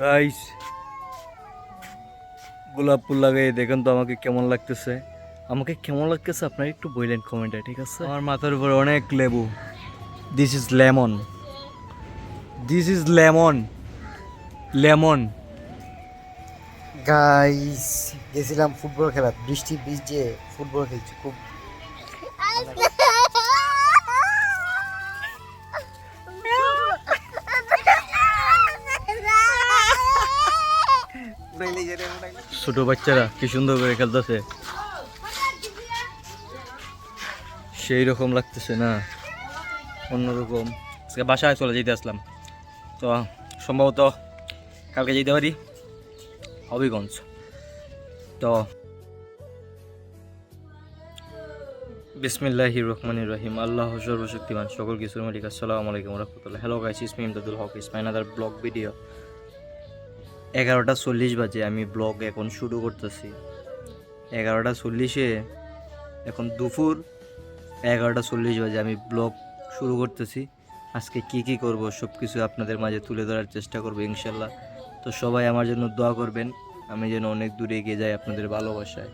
Guys গোলাপ ফুল লাগাই দেখেন তো আমাকে কেমন লাগতেছে। আমাকে কেমন লাগতেছে আপনারা একটু বললেন কমেন্টে ঠিক আছে? আমার মাথার উপর অনেক লেবু। This is lemon this is lemon lemon guys গেছিলাম ফুটবল খেলা বৃষ্টি ভিজে ফুটবল খেলছি খুব ছোট বাচ্চারা কি সুন্দর করে খেলতেছে। সেই রকম লাগতেছে না। অন্যরকম আজকে বাসায় চলে যেতে আসলাম। তো সম্ভবত কালকে যেতে পারি হবিগঞ্জ। তো বিসমিল্লাহ রহমান রহিম। আল্লাহ সর্বশক্তিমান সকল কিছুর মালিক। আসসালামু আলাইকুম রহমতুল্লাহ। হ্যালো গাইস ইসমি ইমদাদুল হক ইসমাইনাদার ব্লগ ভিডিও এগারোটা চল্লিশ বাজে, আমি ব্লগ এখন শুরু করতেছি। এগারোটা চল্লিশে, এখন দুপুর এগারোটা চল্লিশ বাজে, আমি ব্লগ শুরু করতেছি। আজকে কি কি করব সব কিছু আপনাদের মাঝে তুলে ধরার চেষ্টা করব, ইনশাল্লাহ। তো সবাই আমার জন্য দোয়া করবেন, আমি যেন অনেক দূরে এগিয়ে যাই আপনাদের ভালোবাসায়।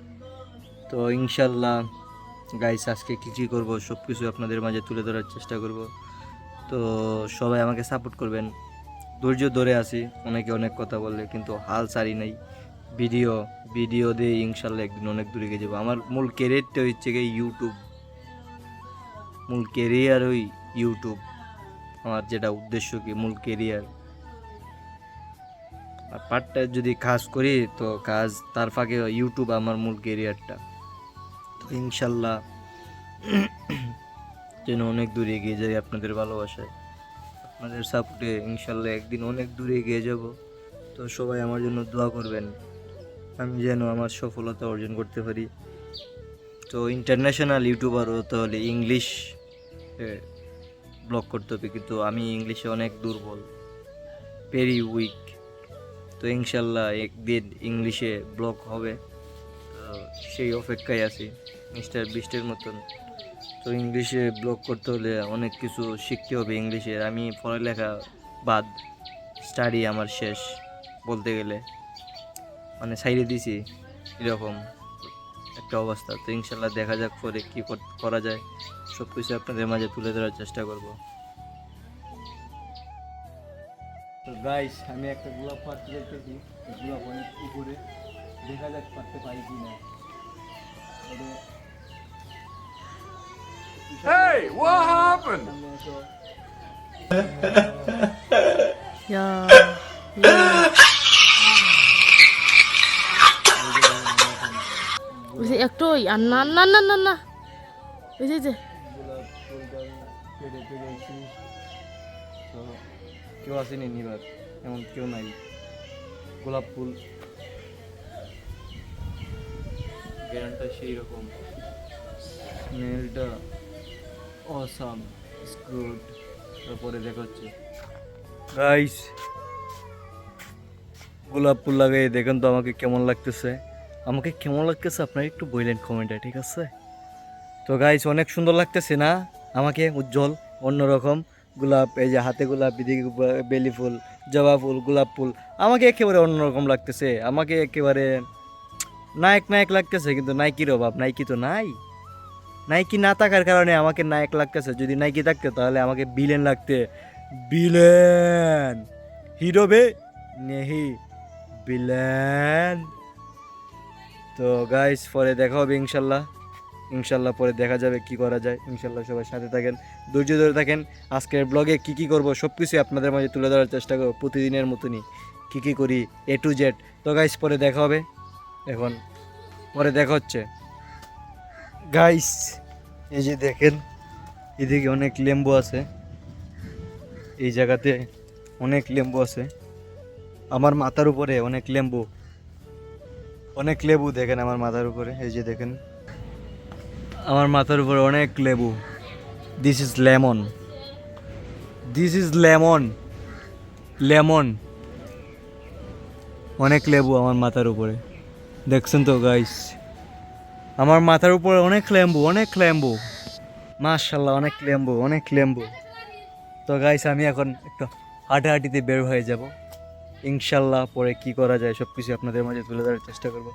তো ইনশাল্লাহ গাইস আজকে কী কী করব সব কিছু আপনাদের মাঝে তুলে ধরার চেষ্টা করব। তো সবাই আমাকে সাপোর্ট করবেন। ধৈর্য ধরে আছি। অনেকে অনেক কথা বললে কিন্তু হাল ছাড়ি নাই। ভিডিও ভিডিও দিয়ে ইনশাল্লাহ একদিন অনেক দূরে গিয়ে যাব। আমার মূল ক্যারিয়ারটা হচ্ছে গিয়ে ইউটিউব মূল ক্যারিয়ার ওই ইউটিউব আমার যেটা উদ্দেশ্য কি, মূল ক্যারিয়ার আর পার্টটা যদি কাজ করি, তো কাজ তার ফাঁকে ইউটিউব আমার মূল ক্যারিয়ারটা তো ইনশাল্লাহ যেন অনেক দূরে এগিয়ে যাই আপনাদের ভালোবাসায়। আপনাদের সাপোর্টে ইনশাল্লাহ একদিন অনেক দূরে এগিয়ে যাব। তো সবাই আমার জন্য দোয়া করবেন। আমি যেন আমার সফলতা অর্জন করতে পারি। তো ইন্টারন্যাশনাল ইউটিউবার হতে হলে ইংলিশ ব্লগ করতে হবে। কিন্তু আমি ইংলিশে অনেক দুর্বল। ভেরি উইক তো ইনশাল্লাহ একদিন ইংলিশে ব্লগ হবে। সেই অপেক্ষায় আছি। মিস্টার বিস্টের মতন। তো ইংলিশে ব্লগ করতে হলে অনেক কিছু শিখতে হবে ইংলিশের আমি পড়ালেখা বাদ স্টাডি আমার শেষ বলতে গেলে। মানে সাইডে দিছি এরকম একটা অবস্থা। তো ইনশাল্লাহ দেখা যাক পরে কী কর- যায়। সব কিছু আপনাদের মাঝে তুলে ধরার চেষ্টা করব। তো গাইস আমি একটা গোলাপ পাড়তে দেখতেছি গোলাপ অনেক উপরে। দেখা যাক পারতে পারি কি না Hey, what happened? একটু আর না না না না না যে তো কেউ আসেনি নিবার এমন কেউ নাই গোলাপ ফুল গ্যারানটা সেই রকম স্মেলটা অসাম গুড তারপরে দেখাচ্ছে। গাইস গোলাপ ফুল লাগাই দেখেন তো আমাকে কেমন লাগতেছে। আমাকে কেমন লাগতেছে আপনারা একটু বললেন কমেন্টে, ঠিক আছে? তো গাইস অনেক সুন্দর লাগতেছে না? আমাকে উজ্জ্বল, অন্যরকম গোলাপ, এই যে হাতে গোলাপ, এদিকে বেলি ফুল, জবা ফুল, গোলাপ ফুল, আমাকে একেবারে অন্যরকম লাগতেছে। আমাকে একেবারে নায়ক নায়ক লাগতেছে, কিন্তু নাইকির অভাব নাইকি তো নাই। নাইকি না থাকার কারণে আমাকে নায়ক লাগতেছে। যদি নাইকি থাকতে, তাহলে আমাকে বিলেন লাগতে। বিলেন হিরো বে নেহি। বিলেন তো গাইস পরে দেখা হবে ইনশাল্লাহ। ইনশাল্লাহ পরে দেখা যাবে কি করা যায়। ইনশাল্লাহ সবাই সাথে থাকেন, ধৈর্য ধরে থাকেন। আজকের ব্লগে কি কি করব সব কিছুই আপনাদের মাঝে তুলে ধরার চেষ্টা করব প্রতিদিনের মতনই। কি কি করি এ টু জেড তো গাইস পরে দেখা হবে। এখন, পরে দেখা হচ্ছে। গাইস এই যে দেখেন, এদিকে অনেক লেম্বু আছে। এই জায়গাতে অনেক লেম্বু আছে। আমার মাথার উপরে অনেক লেম্বু। অনেক লেবু দেখেন আমার মাথার উপরে, এই যে দেখেন। আমার মাথার উপরে অনেক লেবু। This is lemon this is lemon lemon অনেক লেবু আমার মাথার উপরে। দেখছেন তো গাইস আমার মাথার উপরে অনেক লেম্বু অনেক লেম্বু। মাশাল্লাহ অনেক লেম্বু অনেক লেম্বু। তো গাইস আমি এখন একটু হাঁটাহাঁটিতে বের হয়ে যাব। ইনশাল্লাহ পরে কি করা যায় সব কিছু আপনাদের মাঝে তুলে ধরার চেষ্টা করব।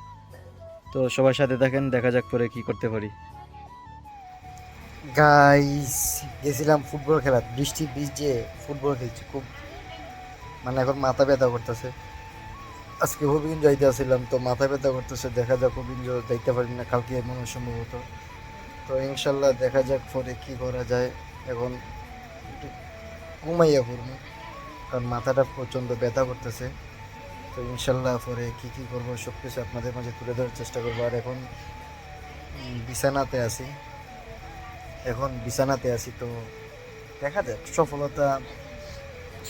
তো সবার সাথে দেখেন দেখা যাক পরে কি করতে পারি। গাইস গেছিলাম ফুটবল খেলা বৃষ্টি ভিজে ফুটবল খেলছি, খুব মানে এখন মাথা ব্যথা করতেছে। আজকে হবিগঞ্জ যাইতে আসছিলাম তো মাথা ব্যথা করতেছে, দেখা যাক হবিগঞ্জ যাইতে পারি না, কালকে মনে সম্ভবত। তো ইনশাল্লাহ দেখা যাক পরে কি করা যায়। এখন একটু ঘুমাইয়া করব কারণ মাথাটা প্রচণ্ড ব্যথা করতেছে। তো ইনশাল্লাহ পরে কি কি করব সব কিছু আপনাদের মাঝে তুলে ধরার চেষ্টা করব। আর এখন বিছানাতে আছি। এখন বিছানাতে আছি, তো দেখা যাক সফলতা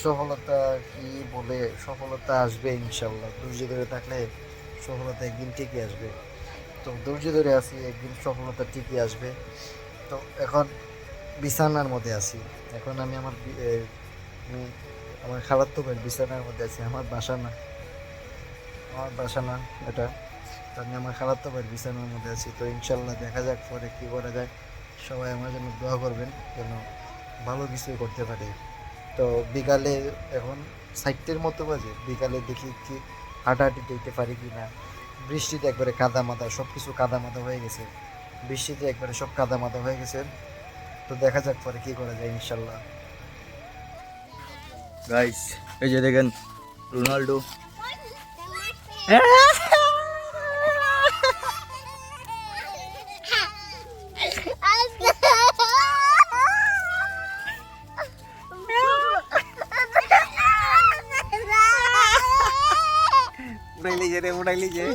সফলতা কি বলে সফলতা আসবে ইনশাল্লাহ। ধৈর্য ধরে থাকলে সফলতা একদিন ঠিকই আসবে। তো ধৈর্য ধরে আছি, একদিন সফলতা ঠিকই আসবে। তো এখন বিছানার মধ্যে আছি। এখন আমি আমার আমি আমার খালার তো বিছানার মধ্যে আছি, আমার বাসা না আমার বাসা না এটা। তো আমি আমার খালার তো বিছানার মধ্যে আছি। তো ইনশাল্লাহ দেখা যাক পরে কী করা যায়। সবাই আমার জন্য দোয়া করবেন যেন ভালো কিছুই করতে পারে। তো বিকালে এখন সাইটের মতো বাজে। বিকালে দেখি কি হাঁটাহাঁটি দেখতে পারি কি না। বৃষ্টিতে একবারে কাদা মাদা সব কিছু কাদা মাদা হয়ে গেছে। বৃষ্টিতে একবারে সব কাদা মাদা হয়ে গেছে। তো দেখা যাক পরে কি করা যায় ইনশাল্লাহ। গাইস এই যে দেখেন রোনাল্ডো। উড়াই লিজে রে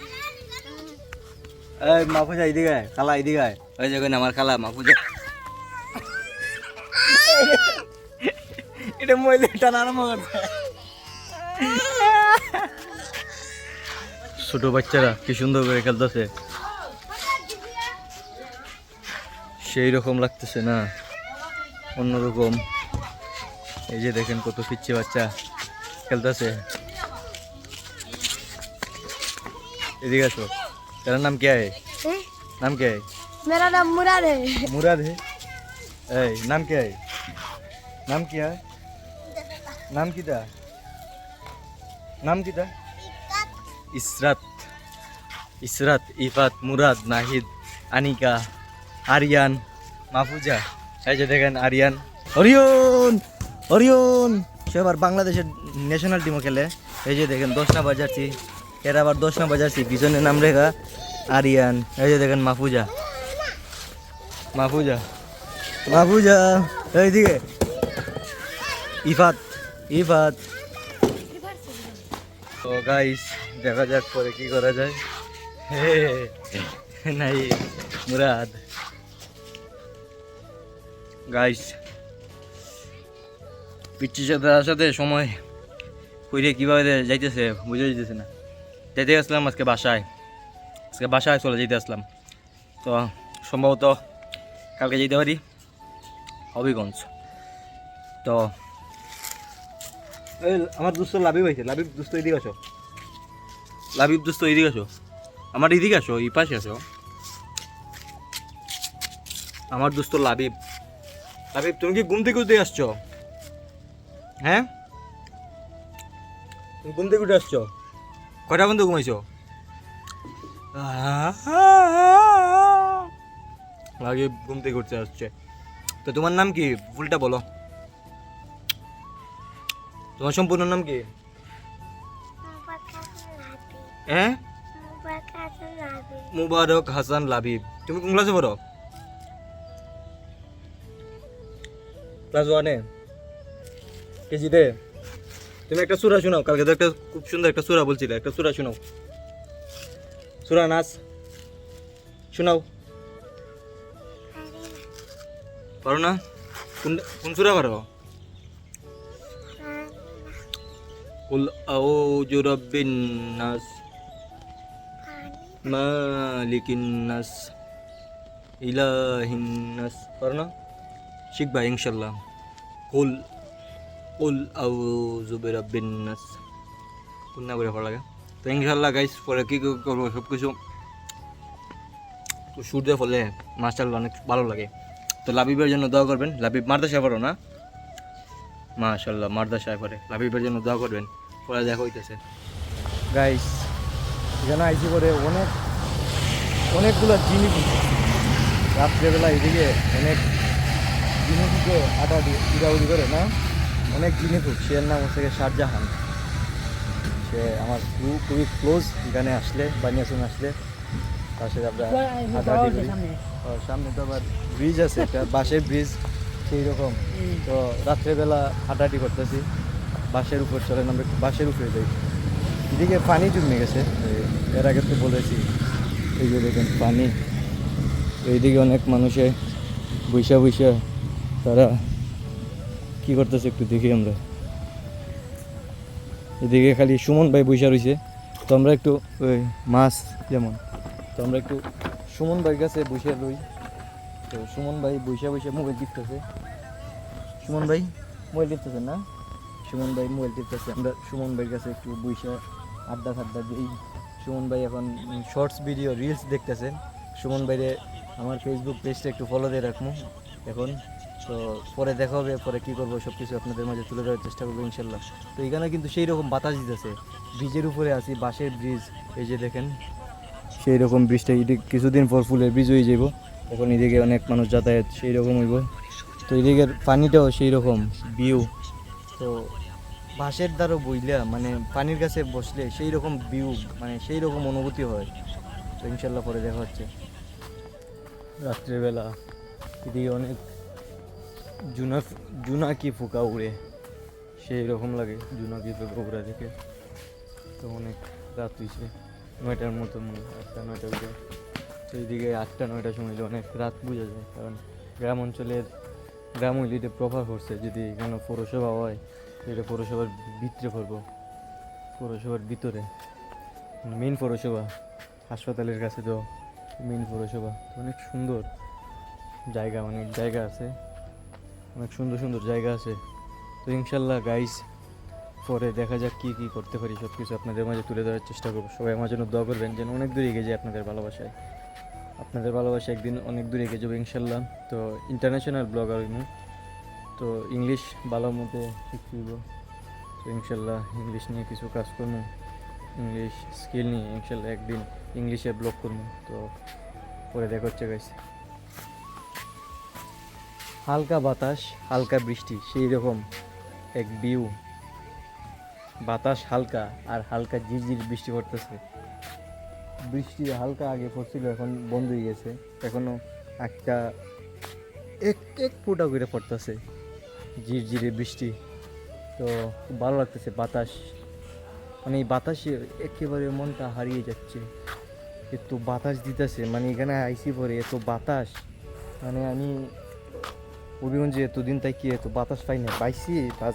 উড়াই লিজে এই মাফুজা এদিকে আয়, খালা এদিকে আয়। ওই যে আমার খালা মাফুজা। এটা মহিলা টানা আরম্ভ করছে ছোট বাচ্চারা কি সুন্দর করে খেলতেছে। সেই রকম লাগতেছে না অন্যরকম এই যে দেখেন কত পিচ্ছে বাচ্চা খেলতেছে এদিকে আসো तेरा नाम क्या है नाम क्या है मेरा नाम मुराद है मुराद है ए, नाम क्या है नाम क्या है नाम किता नाम किता ইসরাত ইসরাত ইফাত মুরাদ নাহিদ আনিকা আরিয়ান, মাহফুজা, এই যে দেখেন আরিয়ান। অরিয়ন অরিয়ন, সে আবার বাংলাদেশের ন্যাশনাল টিমও খেলে। এই যে দেখেন দশটা বাজারছি এরা আবার দশটা বাজারছি পিছনে নাম রেখা আরিয়ান, এই যে দেখেন মাহফুজা। মাহফুজা মাহফুজা এইদিকে ইফাত ইফাত। তো গাইস দেখা যাক পরে কি করা যায়। হে, নাই, মুরাদ। গাইস পিচ্ছির সাথে তার সাথে সময় কইরে কীভাবে যাইতেছে বুঝে যেতেছে না। যেতে আসলাম আজকে বাসায়। আজকে বাসায় চলে যেতে আসলাম। তো সম্ভবত কালকে যেতে পারি হবিগঞ্জ। তো আমার দুস্থ লাভিব হয়েছে লাভিব দুস্থ এদিকে আসো। লাভিব দুস্থ এদিকে আসো। আমার এদিকে আসো এই পাশে আসো। আমার দুস্থ লাভিব লাভিব তুমি কি ঘুম থেকে উঠে আসছো? হ্যাঁ? তুমি ঘুম থেকে উঠে আসছো? কয়টা পর্যন্ত ঘুমাইছো? লাভিব ঘুম থেকে উঠতে আসছে। তো তোমার নাম কি? ফুলটা বলো। তোমার সম্পূর্ণ নাম কি? হ্যাঁ? মুবারক হাসান লাবিব তুমি কোন ক্লাসে পড়ো? ক্লাস ওয়ানে কেজিতে তুমি একটা সুরা শোনাও কালকে তো একটা খুব সুন্দর একটা সুরা বলছিলে একটা সুরা শোনাও সুরা নাচ শোনাও পারো না কোন কোন সুরা পারো قل أعوذ برب الناس مالك الناس إله الناس পারো না শিখবা ইনশাল্লাহ কুল কুল আউযু বিরাব্বিন নাস। কোন না করে ভালো লাগে। তো ইনশাল্লাহ গাইস পরে কী করব সব কিছু তো সূর্য ফলে মাশাআল্লাহ অনেক ভালো লাগে। তো লাবিবের জন্য দোয়া করবেন। লাবিব মারদাসা পড়ো না? মাশাআল্লাহ মারদাসা পড়ে। লাবিবের জন্য দোয়া করবেন। পরে দেখা হইতেছে। গাইস এখানে আইসি করে অনেক, অনেকগুলো জিনিস রাত্রেবেলা এদিকে অনেক জিনিসকে আটাটি উড়াউড়ি করে না অনেক জিনিস সে নাম হচ্ছে শাহজাহান। সে আমার খুব খুবই ক্লোজ এখানে আসলে বানিয়াসুন আসলে। তার সাথে আমরা সামনে। তো আবার ব্রিজ আছে একটা বাঁশের ব্রিজ সেই রকম। তো রাত্রেবেলা হাঁটাহাঁটি করতেছি। বাসের উপর চলেন আমরা বাসের উপরে যাই। এদিকে পানি জমে গেছে। এর আগে তো বলেছি এই যে দেখেন পানি। এইদিকে অনেক মানুষে বৈশা বৈশা তারা কি করতেছে একটু দেখি আমরা। এদিকে খালি সুমন ভাই বৈশা রয়েছে তো আমরা একটু, ওই মাছ যেমন, তো আমরা একটু সুমন ভাইয়ের কাছে বসে লই তো সুমন ভাই বৈশা বৈশা মোবাইল টিপতেছে। সুমন ভাই, মোবাইল টিপতেছে না? সুমন ভাই মোবাইল টিপতেছে। আমরা সুমন ভাইয়ের কাছে একটু বৈশা আড্ডা ফাড্ডা দিই। সুমন ভাই এখন শর্টস, ভিডিও রিলস দেখতেছেন। সুমন ভাইরে আমার ফেসবুক পেজটা একটু ফলো দিয়ে রাখব। এখন তো পরে দেখা হবে, পরে কী করব সব কিছু আপনাদের মাঝে তুলে ধরার চেষ্টা করব, ইনশাল্লাহ। তো এখানে কিন্তু সেই রকম বাতাস দিতেছে। ব্রিজের উপরে আছি, বাঁশের ব্রিজ, এই যে দেখেন। সেই রকম ব্রিজটা এদিকে, কিছুদিন পর ফুলের ব্রিজ হয়ে যাব এখন এদিকে অনেক মানুষ যাতায়াত সেই রকম হইব। তো এদিকের পানিটাও সেই রকম ভিউ তো বাঁশের দ্বারও বইলা মানে পানির কাছে বসলে সেই রকম ভিউ মানে সেই রকম অনুভূতি হয়। তো ইনশাল্লাহ পরে দেখা হচ্ছে। রাত্রেবেলা এদিকে অনেক জুনা জুনাকি ফুকা উড়ে? সেই রকম লাগে জুনাকি ফুকা উড়া দেখে। তো অনেক রাত হয়েছে নয়টার মতো মনে হয় আটটা, নয়টা উঠে তো আটটা নয়টার সময় অনেক রাত বোঝা যায়, কারণ গ্রাম অঞ্চলের, গ্রাম হইলে প্রভাব পড়ছে যদি কোনো পৌরসভা হয় এটা পৌরসভার ভিতরে পড়ব। পৌরসভার ভিতরে। মেন পৌরসভা, হাসপাতালের কাছে তো মেন পৌরসভা। অনেক সুন্দর জায়গা, অনেক জায়গা আছে। অনেক সুন্দর সুন্দর জায়গা আছে। তো ইনশাল্লাহ গাইস পরে দেখা যাক কী কী করতে পারি। সব কিছু আপনাদের মাঝে তুলে ধরার চেষ্টা করব। সবাই আমার জন্য দোয়া করবেন যেন অনেক দূরে এগিয়ে যায় আপনাদের ভালোবাসায়। আপনাদের ভালোবাসা একদিন অনেক দূরে এগিয়ে যাবে ইনশাল্লাহ। তো ইন্টারন্যাশনাল ব্লগার হইমু। তো ইংলিশ ভালো মতো শিখতে তো ইনশাল্লাহ ইংলিশ নিয়ে কিছু কাজ করব ইংলিশ স্কিল নিয়ে ইনশাল্লাহ একদিন ইংলিশে ব্লগ করব তো পরে দেখা হচ্ছে গাইছে হালকা বাতাস, হালকা বৃষ্টি সেই রকম এক ভিউ বাতাস হালকা আর হালকা ঝিরঝির বৃষ্টি পড়তেছে। বৃষ্টি হালকা আগে পড়ছিল, এখন বন্ধ হয়ে গেছে। এখনও একটা এক এক ফুটা করে পড়তেছে ঝিরঝিরে বৃষ্টি। তো ভালো লাগতেছে বাতাস। মানে এই বাতাসে একেবারে মনটা হারিয়ে যাচ্ছে। এত বাতাস দিতেছে মানে এখানে আইসি পরে এত বাতাস। মানে আমি হবিগঞ্জে এতদিন তাই কি এত বাতাস পাই না পাইছি তা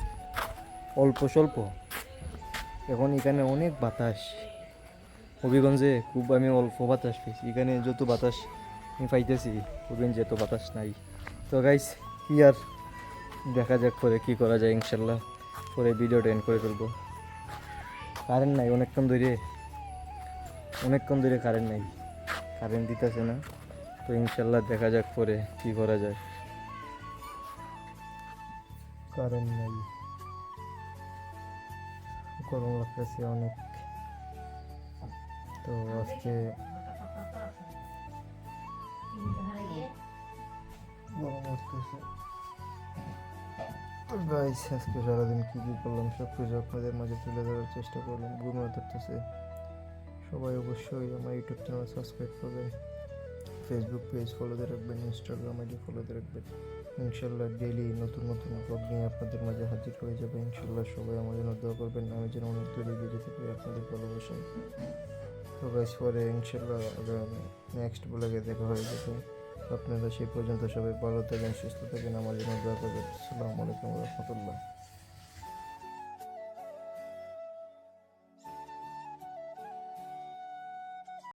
অল্প স্বল্প। এখন এখানে অনেক বাতাস। হবিগঞ্জে খুব আমি অল্প বাতাস পেয়েছি এখানে যত বাতাস আমি পাইতেছি হবিগঞ্জে এত বাতাস নাই। তো গাইস কি আর দেখা যাক পরে কী করা যায় ইনশাল্লাহ পরে ভিডিওটা এন্ড করে ফেলব। কারেন্ট নাই, অনেকক্ষণ ধরে অনেকক্ষণ ধরে কারেন্ট নাই। কারেন্ট দিতেছে না। তো ইনশাল্লাহ দেখা যাক পরে কী করা যায়। কারেন্ট নাই। গরম লাগতেছে অনেক। তো আজকে গরম লাগতেছে। গাইস আজকে সারাদিন কী কী করলাম সব কিছু আপনাদের মাঝে তুলে ধরার চেষ্টা করলাম। ঘুমা ধরতেছে সবাই অবশ্যই আমার ইউটিউব চ্যানেল সাবস্ক্রাইব করবেন। ফেসবুক পেজ ফলোতে রাখবেন ইনস্টাগ্রাম আইডি ফলোতে রাখবেন। ইনশাল্লাহ ডেইলি নতুন নতুন ব্লগ নিয়ে আপনাদের মাঝে হাজির হয়ে যাবে। ইনশাল্লাহ সবাই আমার জন্য দোয়া করবেন, আমি যেন অনেক দূরে এগিয়ে যেতে পারি আপনাদের ভালোবাসায় তো গাইস পরে ইনশাল্লাহ নেক্সট ব্লগে দেখা হয়ে যাবে। আপনারা সেই পর্যন্ত সবাই ভালো থাকেন, সুস্থ থাকেন, আমার জন্য দোয়া করবেন। আসসালামু আলাইকুম রহমতুল্লাহ।